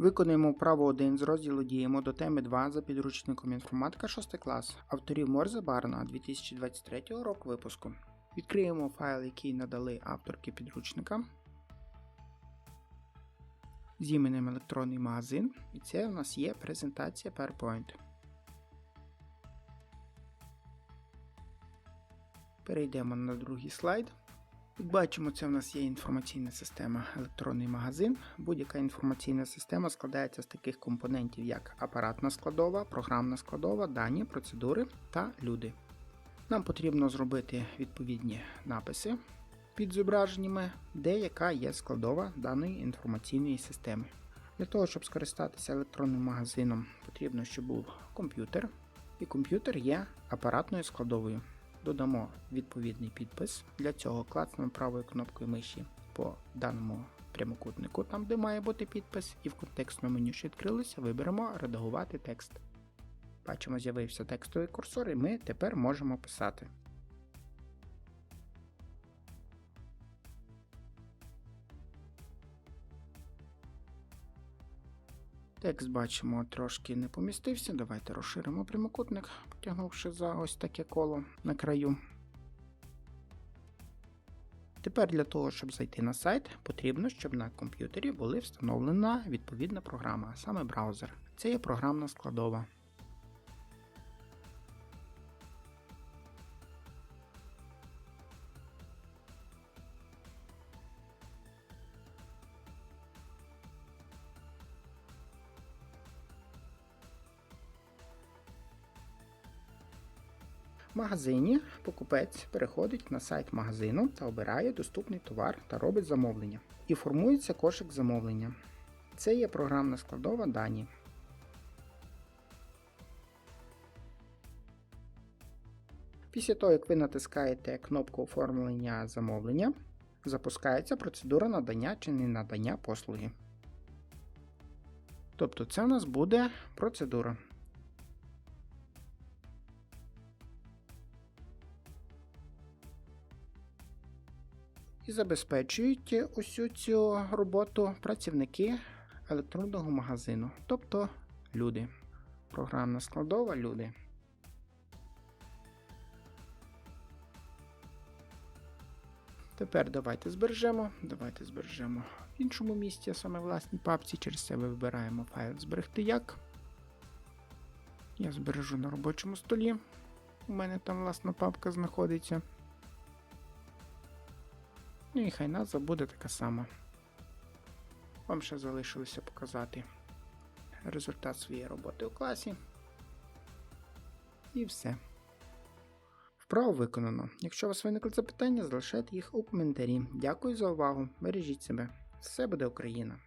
Виконуємо вправу 1 з розділу діємо до теми 2 за підручником інформатика 6 клас авторів Морзе Барна 2023 року випуску. Відкриємо файл, який надали авторки підручника з іменем електронний магазин, і це у нас є презентація PowerPoint. Перейдемо на другий слайд. Як бачимо, це в нас є інформаційна система електронний магазин. Будь-яка інформаційна система складається з таких компонентів, як апаратна складова, програмна складова, дані, процедури та люди. Нам потрібно зробити відповідні написи під зображеннями, де яка є складова даної інформаційної системи. Для того, щоб скористатися електронним магазином, потрібно, щоб був комп'ютер, і комп'ютер є апаратною складовою додамо відповідний підпис. Для цього клацнемо правою кнопкою миші по даному прямокутнику, там де має бути підпис, і в контекстному меню, що відкрилося, виберемо Редагувати текст. Бачимо, з'явився текстовий курсор, і ми тепер можемо писати. Текст бачимо трошки не помістився. Давайте розширимо прямокутник, потягнувши за ось таке коло на краю. Тепер для того, щоб зайти на сайт, потрібно, щоб на комп'ютері була встановлена відповідна програма, саме браузер. Це є програмна складова. В магазині покупець переходить на сайт магазину та обирає доступний товар та робить замовлення. І формується кошик замовлення. Це є програмна складова дані. Після того, як ви натискаєте кнопку оформлення замовлення, запускається процедура надання чи не надання послуги. Тобто це у нас буде процедура. І забезпечують усю цю роботу працівники електронного магазину, тобто люди. Програмна складова люди. Тепер давайте збережемо. Давайте збережемо в іншому місці, а саме власній папці. Через це вибираємо файл зберегти як. Я збережу на робочому столі. У мене там власна папка знаходиться. Ну і хай назва буде така сама. Вам ще залишилося показати результат своєї роботи у класі. І все. Вправо виконано. Якщо у вас виникли запитання, залишайте їх у коментарі. Дякую за увагу. Бережіть себе. Все буде Україна!